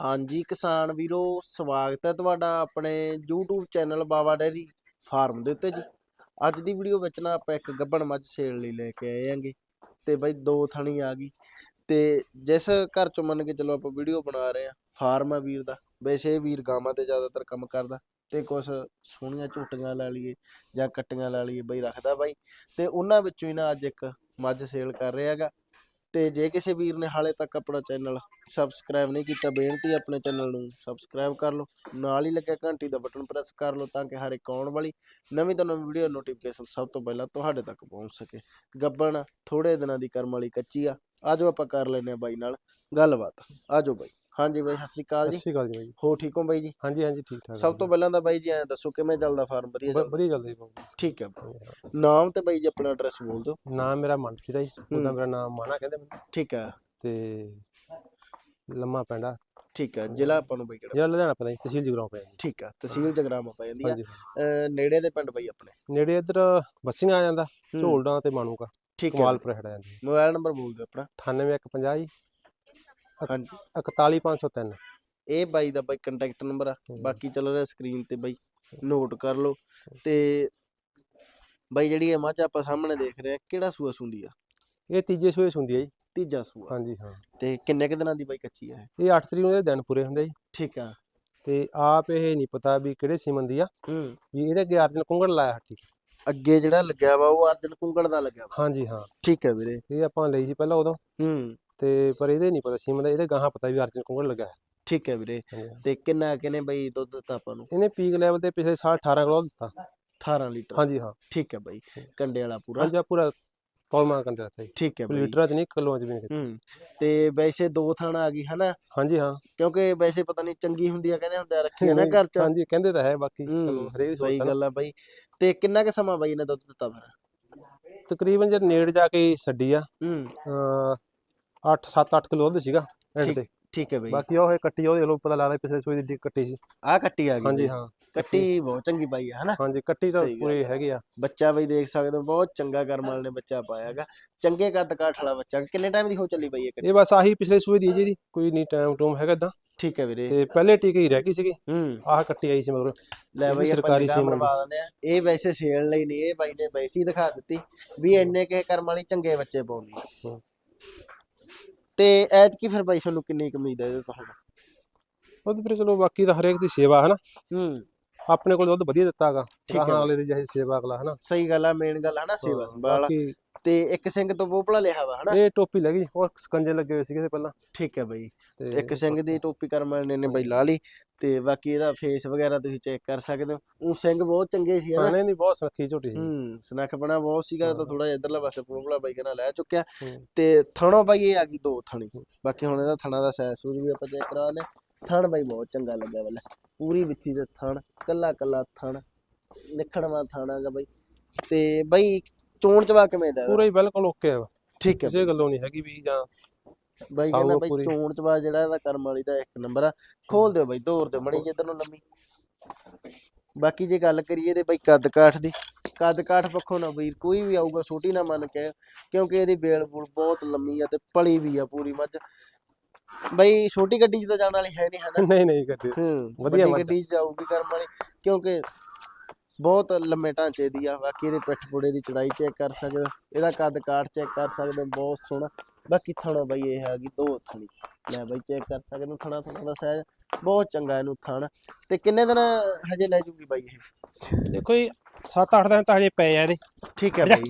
ਹਾਂਜੀ, ਕਿਸਾਨ ਵੀਰੋ, ਸਵਾਗਤ ਹੈ ਤੁਹਾਡਾ ਆਪਣੇ YouTube channel Baba dairy farm ਦੇ ਉੱਤੇ ਜੀ। ਅੱਜ ਦੀ ਵੀਡੀਓ ਵਿੱਚ ਨਾ ਆਪਾਂ ਇੱਕ ਗੱਬਣ ਮੱਝ ਸੇਲ ਲਈ ਲੈ ਕੇ ਆਏ ਆਂਗੇ ਤੇ ਬਈ ਦੋ ਥਣੀ ਆ ਗਈ। ਤੇ ਜਿਸ ਘਰ ਚੋਂ ਮੰਨ ਕੇ ਚਲੋ ਆਪਾਂ ਵੀਡੀਓ ਬਣਾ ਰਹੇ ਆ ਫਾਰਮ ਆ ਵੀਰ ਦਾ। ਵੈਸੇ ਇਹ ਵੀਰ ਗਾਵਾਂ ਤੇ ਜ਼ਿਆਦਾਤਰ ਕੰਮ ਕਰਦਾ ਤੇ ਕੁਝ ਸੋਹਣੀਆਂ ਝੋਟੀਆਂ ਲੈ ਲਈਏ ਜਾਂ ਕੱਟੀਆਂ ਲੈ ਲਈਏ ਬਈ ਰੱਖਦਾ ਬਾਈ। ਤੇ ਉਹਨਾਂ ਵਿੱਚੋਂ ਹੀ ਨਾ ਅੱਜ ਇੱਕ ਮੱਝ ਸੇਲ ਕਰ ਰਿਹਾ ਹੈਗਾ। ਤੇ ਜੇ ਕਿਸੇ ਵੀਰ ਨੇ ਹਾਲੇ ਤੱਕ ਆਪਣਾ ਚੈਨਲ ਸਬਸਕ੍ਰਾਈਬ ਨਹੀਂ ਕੀਤਾ, ਬੇਨਤੀ ਆਪਣੇ ਚੈਨਲ ਨੂੰ ਸਬਸਕ੍ਰਾਈਬ ਕਰ ਲਓ, ਨਾਲ ਹੀ ਲੱਗਿਆ ਘੰਟੀ ਦਾ ਬਟਨ ਪ੍ਰੈਸ ਕਰ ਲਓ ਤਾਂ ਕਿ ਹਰ ਇੱਕ ਆਉਣ ਵਾਲੀ ਨਵੀਂ ਤੋਂ ਨਵੀਂ ਵੀਡੀਓ ਨੋਟੀਫਿਕੇਸ਼ਨ ਸਭ ਤੋਂ ਪਹਿਲਾਂ ਤੁਹਾਡੇ ਤੱਕ ਪਹੁੰਚ ਸਕੇ। ਗੱਬਣ ਥੋੜੇ ਦਿਨਾਂ ਦੀ ਕਰਮ ਵਾਲੀ ਕੱਚੀ ਆ, ਆਜੋ ਆਪਾਂ ਕਰ ਲੈਨੇ ਆ ਬਾਈ ਨਾਲ ਗੱਲਬਾਤ, ਆਜੋ ਬਾਈ। ਹਾਂਜੀ ਬਾਈ ਸਤਿ ਸ਼੍ਰੀ ਅਕਾਲ ਸਤਿ ਜੀ ਸ਼੍ਰੀ ਅਕਾਲ ਜੀ ਬਾਈ ਹੋ ਠੀਕ ਹੋ ਬਾਈ ਜੀ? ਹਾਂਜੀ ਹਾਂਜੀ ਠੀਕ ਠਾਕ ਸਭ ਤੋਂ ਪਹਿਲਾਂ ਤਾਂ ਬਾਈ ਜੀ ਐਂ ਦੱਸੋ ਕਿਵੇਂ ਚੱਲਦਾ ਫਾਰਮ ਵਧੀਆ ਚੱਲਦਾ? ਵਧੀਆ ਚੱਲਦਾ ਜੀ ਬਾਬੂ ਠੀਕ ਹੈ ਬਾਈ। ਨਾਮ ਤੇ ਬਾਈ ਜੀ ਆਪਣਾ ਐਡਰੈਸ ਬੋਲ ਦਿਓ। ਨਾਮ ਮੇਰਾ ਮਨਕੀ ਦਾ ਜੀ। ਉਹਦਾ ਹੂੰ। ਮੇਰਾ ਨਾਮ ਮਾਨਾ ਕਹਿੰਦੇ ਮੈਨੂੰ। ਠੀਕ ਹੈ ਤੇ ਲੰਮਾ ਪੈਂਡਾ ਠੀਕ ਹੈ ਜ਼ਿਲ੍ਹਾ ਆਪਾਂ ਨੂੰ ਬਾਈ ਕਿਹੜਾ? ਜਿਹੜਾ ਲੁਧਿਆਣਾ ਪੈਂਦਾ ਜੀ ਤਹਿਸੀਲ ਜਗਰਾਉਂ ਜੀ। ਠੀਕ ਹੈ ਤਹਿਸੀਲ ਜਗਰਾਮਾ ਪੈ ਜਾਂਦੀ ਆ। ਹਾਂਜੀ ਅਹ ਨੇੜੇ ਦੇ ਪਿੰਡ ਬਾਈ ਆਪਣੇ? ਨੇੜੇ ਇੱਧਰ ਬੱਸੀਆਂ ਆ ਜਾਂਦਾ ਹੂੰ, ਝੋਲਡਾਂ ਤੇ ਮਾਨੂਕਾ। ਠੀਕ ਹੈ ਕਮਾਲਪੁਰ ਹਟ ਜਾਂਦੀ ਮੋਬਾਈਲ ਨੰਬਰ ਬੋਲ ਦਿਓ ਆਪਣਾ। 98150 ਜੀ। ਹਾਂਜੀ। 41503 ਇਹ ਬਾਈ ਦਾ ਬਾਈ ਕੰਟੈਕਟ ਨੰਬਰ ਆ। ਬਾਕੀ ਚੱਲ ਰਿਹਾ ਸਕਰੀਨ ਤੇ ਬਾਈ ਨੋਟ ਕਰ ਲਓ। ਤੇ ਬਾਈ ਜਿਹੜੀ ਇਹ ਮੱਝ ਆਪਾਂ ਸਾਹਮਣੇ ਦੇਖ ਰਹੇ ਆ ਕਿਹੜਾ ਸੂਆ ਸੁੰਦੀ ਆ? ਇਹ ਤੀਜੇ ਸੂਏ ਹੁੰਦੀ ਹੈ ਜੀ। ਤੀਜਾ ਸੂਆ। ਹਾਂਜੀ ਹਾਂ। ਤੇ ਕਿੰਨੇ ਕੁ ਦਿਨਾਂ ਦੀ ਬਾਈ ਕੱਚੀ ਆ ਇਹ? ਇਹ 8 ਤਰੀਕ ਨੂੰ ਇਹਦੇ ਦਿਨ ਪੂਰੇ ਹੁੰਦੇ ਜੀ। ਠੀਕ ਆ। ਤੇ ਆਪ ਇਹ ਨਹੀਂ ਪਤਾ ਵੀ ਕਿਹੜੇ ਸੀਮਨ ਦੀ ਆ। ਹੂੰ। ਵੀ ਇਹਦੇ ਅੱਗੇ ਅਰਜਨ ਕੁੰਗੜ ਲਾਇਆ ਹੱਟੀ। ਅੱਗੇ ਜਿਹੜਾ ਲੱਗਿਆ ਵਾ ਉਹ ਅਰਜਨ ਕੁੰਗੜ ਦਾ ਲੱਗਿਆ ਵਾ। ਹਾਂਜੀ ਹਾਂ। ਠੀਕ ਹੈ ਵੀਰੇ। ਇਹ ਆਪਾਂ ਲਈ ਸੀ ਪਹਿਲਾਂ ਉਦੋਂ। ਹੂੰ। ਤੇ ਪਰ ਇਹਦੇ ਨਹੀਂ ਪਤਾ ਸੀਮਨ ਦਾ ਇਹਦੇ ਗਾਹਾਂ ਪਤਾ ਵੀ ਅਰਜਨ ਕੁੰਗੜ ਲੱਗਾ ਹੈ। ਠੀਕ ਹੈ ਵੀਰੇ। ਹਾਂਜੀ। ਤੇ ਕਿੰਨਾ ਕਿਨੇ ਬਾਈ ਦੁੱਧ ਦਿੱਤਾ ਆਪਾਂ ਨੂੰ? ਇਹਨੇ ਪੀਕ ਲੈਵਲ ਤੇ ਪਿਛਲੇ ਸਾਲ 18 ਕਿਲੋ ਦਿੱਤਾ। 18 ਲੀਟਰ। ਹਾਂਜੀ ਹਾਂ। ਠੀਕ ਹੈ ਬਾਈ। ਕੰਡੇ ਵਾਲਾ ਪੂਰਾ। ਹਾਂਜੀ ਆ ਪੂਰਾ ਤੌਲਮਾ ਕੰਦੇ ਦਿੱਤਾ ਜੀ। ਠੀਕ ਹੈ ਬਾਈ। ਲੀਟਰਾਂ ਚ ਨਹੀਂ ਕਿਲੋਆਂ ਚ ਵੀ ਨਹੀਂ ਹੂੰ ਤੇ ਵੈਸੇ ਦੋ ਥਾਣਾ ਆ ਗਈ ਹਨਾ? ਹਾਂਜੀ ਹਾਂ। ਕਿਉਂਕਿ ਵੈਸੇ ਪਤਾ ਨਹੀਂ ਚੰਗੀ ਹੁੰਦੀ ਆ ਕਹਿੰਦੇ ਹੁੰਦੇ ਆ ਰੱਖੀ ਆ ਨਾ ਘਰ ਚ। ਹਾਂਜੀ ਕਹਿੰਦੇ ਤਾਂ ਹੈ ਬਾਕੀ ਚਲੋ ਹਰੇਕ ਦੀ ਸਹੀ ਸੋਚ ਆ ਨਾ। ਗੱਲ ਆ ਬਾਈ। ਤੇ ਕਿੰਨਾ ਕੁ ਸਮਾਂ ਬਾਈ ਨੇ ਦੁੱਧ ਦਿੱਤਾ ਫਿਰ? ਤਕਰੀਬਨ ਜਦ ਨੇੜ ਜਾ ਕੇ ਛੱਡੀ ਆ। ਹੂੰ। 8 7 8 ਕਿਲੋ ਦੁੱਧ ਸੀਗਾ ਐਂਡ ਤੇ। ਠੀਕ ਹੈ ਬਾਈ। ਬਾਕੀ ਉਹ ਇਹ ਕੱਟੀ ਉਹਦੇ ਲੋ ਪਤਾ ਲੱਗਦਾ ਪਿਛਲੇ ਸੂਈ ਦੀ ਕੱਟੀ ਸੀ। ਆ ਕੱਟੀ ਆ ਗਈ ਹਾਂਜੀ। ਹਾਂ। ਕੱਟੀ ਬਹੁਤ ਚੰਗੀ ਪਾਈ ਆ ਹਨਾ? ਹਾਂਜੀ ਕੱਟੀ ਤਾਂ ਪੂਰੀ ਹੈਗੀ ਆ। ਬੱਚਾ ਬਈ ਦੇਖ ਸਕਦੇ ਹੋ ਬਹੁਤ ਚੰਗਾ ਕਰਮ ਵਾਲੇ ਨੇ ਬੱਚਾ ਪਾਇਆਗਾ ਚੰਗੇ ਕੱਦ ਕਾਠ ਵਾਲਾ ਬੱਚਾ ਕਿੰਨੇ ਟਾਈਮ ਦੀ ਹੋ ਚੱਲੀ ਬਈ ਇਹ ਕੱਟੀ? ਇਹ ਬਸ ਆਹੀ ਪਿਛਲੇ ਸੂਈ ਦੀ ਜੀ ਇਹਦੀ। ਕੋਈ ਨਹੀਂ ਟਾਈਮ ਟੂਮ ਹੈਗਾ ਇਦਾਂ ਠੀਕ ਹੈ ਵੀਰੇ। ਤੇ ਪਹਿਲੇ ਟੀਕੇ ਹੀ ਰਹਿ ਗਈ ਸੀਗੀ। ਹੂੰ। ਆਹ ਕੱਟੀ ਆਈ ਸੀ ਮਗਰ। ਲੈ ਬਈ ਸਰਕਾਰੀ ਸੀਮਨ ਮਰਵਾ ਦਿੰਦੇ ਆ। ਇਹ ਵੈਸੇ ਸੇਲ ਲਈ ਨਹੀਂ ਇਹ ਬਾਈ ਨੇ ਵੈਸੀ ਦਿਖਾ ਦਿੱਤੀ ਵੀ ਇੰਨੇ ਕੇ ਕਰਮ ਵਾਲੀ ਚੰਗੇ ਬੱਚੇ ਪਾਉਂਦੀ। ਤੇ ਐਤਕੀ ਫਿਰ ਬਾਈ ਤੁਹਾਨੂੰ ਕਿੰਨੀ ਕੁ ਉਮੀਦ ਹੈ ਇਹਦੇ ਤੋਂ ਹੁਣ ਉਹਦੇ ਫਿਰ ਚਲੋ ਬਾਕੀ ਤਾਂ ਹਰੇਕ ਦੀ ਸੇਵਾ ਹਨਾ ਹੂੰ। ਆਪਣੇ ਕੋਲ ਦੁੱਧ ਵਧੀਆ ਦਿੱਤਾਗਾ ਠੀਕ ਹੈ ਗਾਹਾਂ ਵਾਲੇ ਦੀ ਜਿਹੀ ਸੇਵਾ ਅਗਲਾ ਹਨਾ? ਸਹੀ ਗੱਲ ਆ ਮੇਨ ਗੱਲ ਆ ਨਾ ਸੇਵਾ ਸੰਭਾਲ। ਤੇ ਇੱਕ ਸਿੰਘ ਤੋਂ ਬੋਪਲਾ ਲਿਆ ਵਾ ਹਨਾ? ਇਹ ਟੋਪੀ ਲੱਗੀ ਹੋਰ ਸਕੰਜੇ ਲੱਗੇ ਹੋਏ ਸੀਗੇ ਇਹਦੇ ਪਹਿਲਾਂ। ਠੀਕ ਹੈ ਬਈ। ਇੱਕ ਸਿੰਘ ਦੀ ਟੋਪੀ ਕਰਮ ਵਾਲੇ ਨੇ ਬਈ ਲਾ ਲਈ ਤੇ ਬਾਕੀ ਇਹਦਾ ਫੇਸ ਵਗੈਰਾ ਤੁਸੀਂ ਚੈੱਕ ਕਰ ਸਕਦੇ ਹੋ। ਉਹ ਸਿੰਘ ਬਹੁਤ ਚੰਗੇ ਸੀ ਹਨਾ? ਨਹੀਂ ਨਹੀਂ ਬਹੁਤ ਸੁਨੱਖੀ ਝੋਟੀ ਸੀ। ਹੂੰ ਸਨਖਪਣਾ ਬਹੁਤ ਸੀਗਾ ਤਾਂ ਥੋੜਾ ਇਧਰਲਾ ਪਾਸੇ ਪੋਪਲਾ ਬਾਈ ਕਹਿੰਦਾ ਲੈ ਚੁੱਕਿਆ। ਤੇ ਥਣੋਂ ਬਾਈ ਇਹ ਆ ਗਈ ਦੋ ਥਣੀ। ਬਾਕੀ ਹੁਣ ਇਹਦਾ ਥਣਾ ਦਾ ਸਾਈਜ਼ ਸੂਜ ਵੀ ਆਪਾਂ ਚੈੱਕ ਕਰਾ ਲੈ ਥਣ ਬਾਈ ਬਹੁਤ ਚੰਗਾ ਲੱਗਿਆ ਵਾਲਾ ਪੂਰੀ ਵਿੱਥੀ ਦੇ ਥਣ ਕੱਲਾ ਕੱਲਾ ਥਣ ਨਿਖੜਵਾ ਥਣ ਹੈਗਾ ਬਾਈ। ਤੇ ਬਾਈ ਚੋਣ ਚਵਾ ਕਿਵੇਂ ਦਾ? ਪੂਰਾ ਹੀ ਬਿਲਕੁਲ ਓਕੇ ਆ। ਠੀਕ ਹੈ ਕਿਸੇ ਗੱਲੋਂ ਨਹੀਂ ਹੈਗੀ ਵੀ ਜਾਂ ਬਾਈ ਕਹਿੰਦਾ ਬਾਈ। ਚੋਣ ਚਵਾ ਜਿਹੜਾ ਇਹਦਾ ਕਰਮ ਵਾਲੀ ਦਾ ਇੱਕ ਨੰਬਰ ਆ। ਖੋਲ ਦਿਓ ਬਾਈ ਦੌਰ ਦਿਓ ਮੜੀ ਜਿੱਧਰ ਨੂੰ ਲੰਮੀ। ਬਾਕੀ ਜੇ ਗੱਲ ਕਰੀਏ ਤੇ ਬਾਈ ਕੱਦ ਕਾਠ ਦੀ ਕੱਦ ਕਾਠ ਪੱਖੋਂ ਨਾ ਵੀਰ ਕੋਈ ਵੀ ਆਊਗਾ ਛੋਟੀ ਨਾ ਮੰਨ ਕੇ ਕਿਉਂਕਿ ਇਹਦੀ ਬੇਲ ਬੂਲ ਬਹੁਤ ਲੰਮੀ ਆ ਤੇ ਪਲੀ ਵੀ ਆ ਪੂਰੀ ਮੱਝ। ਬਾਈ ਛੋਟੀ ਗੱਡੀ 'ਚ ਤਾਂ ਜਾਣ ਵਾਲੀ ਹੈ ਨਹੀਂ ਹਨਾ ਨਹੀਂ ਨਹੀਂ ਕਰਦੇ ਹੂੰ ਵਧੀਆ ਵੱਡੀ। ਗੱਡੀ 'ਚ ਜਾਊਗੀ ਕਰਮ ਵਾਲੀ ਕਿਉਂਕਿ ਬਹੁਤ ਲੰਮੇ ਢਾਂਚੇ ਦੀ ਆ ਬਾਕੀ ਇਹਦੇ ਪਿੱਠ ਪੁੜੇ ਦੀ ਚੜਾਈ ਚੈੱਕ ਕਰ ਸਕਦੇ ਹੋ ਇਹਦਾ ਕੱਦ ਕਾਠ ਚੈੱਕ ਕਰ ਸਕਦੇ ਹੋ ਬਹੁਤ ਸੋਹਣਾ। ਬਾਕੀ ਥਣਾ ਬਾਈ ਇਹ ਹੈਗੀ ਦੋ ਥਣੀ। ਲੈ ਬਾਈ ਚੈੱਕ ਕਰ ਸਕਦੇ ਹੋ ਥਣਾ ਥਣਾ ਦਾ ਸਾਈਜ਼ ਬਹੁਤ ਚੰਗਾ ਇਹਨੂੰ ਥਣ। ਤੇ ਕਿੰਨੇ ਦਿਨ ਹਜੇ ਲੈ ਜੂਗੀ ਬਾਈ ਇਹ? ਦੇਖੋ ਜੀ 7-8 ਦਿਨ ਤਾਂ ਹਜੇ ਪਏ ਆ ਇਹਦੇ। ਠੀਕ ਹੈ ਬਾਈ।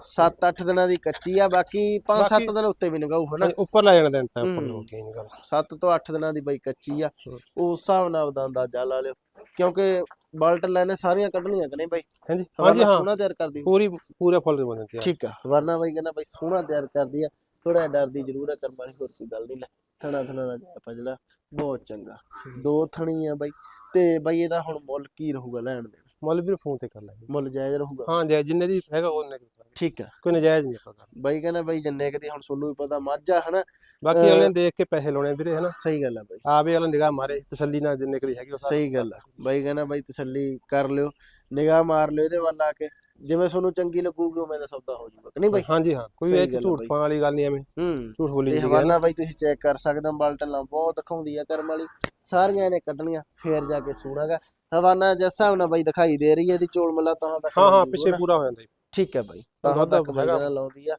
7-8 ਦਿਨਾਂ ਦੀ ਕੱਚੀ ਆ ਬਾਕੀ 5-7 ਬਾਕੀ- ਦਿਨ ਉੱਤੇ ਵੀ ਨਗਾਊ ਹਨਾ? ਉੱਪਰ ਲੈ ਜਾਣਾ ਦਿਨ ਤਾਂ ਉੱਪਰ ਹੂੰ। ਗਈ ਨਹੀਂ ਗੱਲ। 7 ਤੋਂ 8 ਦਿਨਾਂ ਦੀ ਬਾਈ ਕੱਚੀ ਆ। ਉਸ ਹਿਸਾਬ ਨਾਲ ਦਾ ਅੰਦਾਜ਼ਾ ਲਾ ਲਿਓ। ਕਿਉਂਕਿ ਬਾਲਟ ਲੈਨੇ ਸਾਰੀਆਂ ਕੱਢਣੀਆਂ ਕਿ ਨਹੀਂ ਬਾਈ? ਹਾਂਜੀ ਹਾਂਜੀ ਹਾਂ। ਸੋਹਣਾ ਤਿਆਰ ਕਰਦੀ। ਪੂਰੀ ਪੂਰੇ ਫੁੱਲ ਬਣ ਗਿਆ ਠੀਕ ਆ ਵਰਨਾ ਬਾਈ ਕਹਿੰਦਾ ਬਾਈ ਸੋਹਣਾ ਤਿਆਰ ਕਰਦੀ ਆ। ਥੋੜਾ ਡਰਦੀ ਜ਼ਰੂਰ ਆ ਕਰਮ ਵਾਲੀ ਹੋਰ ਕੋਈ ਗੱਲ ਨਹੀਂ ਲੈ। ਥਣਾ ਥਣਾ ਦਾ ਜਿਹੜਾ ਬਹੁਤ ਚੰਗਾ। ਦੋ ਥਣੀ ਆ ਬਾਈ। ਤੇ ਬਾਈ ਇਹਦਾ ਹੁਣ ਮੁੱਲ ਕੀ ਰਹੂਗਾ ਲੈਣ ਦੇ? ਮੁੱਲ ਵੀ ਫੋਨ ਤੇ ਕਰ ਲਾਂਗੇ। ਮੁੱਲ ਜਾਇਜ਼ ਰਹੂਗਾ। ਹਾਂ ਜੈ ਜਿੰਨੇ ਦੀ ਹੈਗਾ ਉਹਨੇ। ਠੀਕ ਆ। ਕੋਈ ਨਜਾਇਜ਼ ਨਹੀਂ ਆਪਾਂ ਕਰਨਾ। ਬਾਈ ਕਹਿੰਦਾ ਬਾਈ ਜੰਨੇ ਕਦੀ ਹੁਣ ਸੋਨੂੰ ਵੀ ਪਤਾ ਮੱਝ ਹਨਾ? ਬਾਕੀ ਅਗਲੇ ਦੇਖ ਕੇ ਪੈਸੇ ਲਾਉਣੇ ਵੀਰੇ ਹਨਾ? ਸਹੀ ਗੱਲ ਆ ਬਾਈ। ਹੀ ਅਗਲਾ ਨਿਗਾਹ ਮਾਰੇ ਤਸੱਲੀ ਨਾਲ ਜਿੰਨੇ ਕਦੀ ਹੈਗੀ ਸਹੀ ਗੱਲ ਆ। ਬਾਈ ਕਹਿੰਦਾ ਬਾਈ ਤਸੱਲੀ ਕਰ ਲਿਓ ਨਿਗਾਹ ਮਾਰ ਲਿਓ ਇਹਦੇ ਵੱਲ ਆ ਕੇ। ਜਿਵੇਂ ਤੁਹਾਨੂੰ ਚੰਗੀ ਲੱਗੂਗੀ ਉਵੇਂ ਦਾ ਸੌਦਾ ਹੋ ਜਾਊਗਾ। ਕਿ ਨਹੀਂ ਬਾਈ? ਹਾਂਜੀ ਹਾਂ। ਕੋਈ ਇਹ 'ਚ ਝੂਠ। ਪਾਉਣ ਵਾਲੀ ਗੱਲ ਨਹੀਂ ਐਵੇਂ। ਹੂੰ। ਝੂਠ ਬੋਲੀ ਹੈ ਹਵਾਨਾ ਬਾਈ ਤੁਸੀਂ ਚੈੱਕ ਕਰ ਸਕਦੇ ਹੋ ਬਲਟਲਾਂ ਬਹੁਤ ਦਿਖਾਉਂਦੀ ਆ ਕਰਮ ਵਾਲੀ। ਸਾਰੀਆਂ ਨੇ ਕੱਢਣੀਆਂ ਫੇਰ ਜਾ ਕੇ ਸੂਣਾਗਾ ਹਵਾਨਾ ਜਿਸ ਹਿਸਾਬ ਨਾਲ ਬਾਈ ਦਿਖਾਈ ਦੇ ਰਹੀ ਹੈ ਇਹਦੀ ਚੋਲ ਮੱਲਾ ਤਾਂ ਤੱਕ ਹਾਂ ਹਾਂ ਪਿੱਛੇ। ਪੂਰਾ ਹੋ ਜਾਂਦਾ ਜੀ। ਠੀਕ ਹੈ ਬਾਈ। ਤਾਂ ਤੱਕ। ਨਾਲ ਲਾਉਂਦੀ ਆ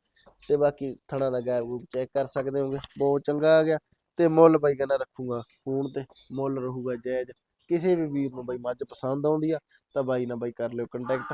ਤੇ ਬਾਕੀ ਥਣਾ ਦਾ ਗੂਪ ਚੈੱਕ ਕਰ ਸਕਦੇ ਹੋਗੇ। ਬਹੁਤ ਚੰਗਾ ਆ ਗਿਆ। ਤੇ ਮੁੱਲ ਬਾਈ ਕਹਿੰਦਾ ਰੱਖੂਗਾ ਫੋਨ ਤੇ ਮੁੱਲ ਰਹੂਗਾ ਜਾਇਜ਼। ਕਿਸੇ ਵੀ ਵੀਰ ਨੂੰ ਬਾਈ ਮੱਝ ਪਸੰਦ ਆਉਂਦੀ ਆ ਤਾਂ ਬਾਈ ਨਾਲ ਬਾਈ ਕਰ ਲਿਓ ਕੰਟੈਕਟ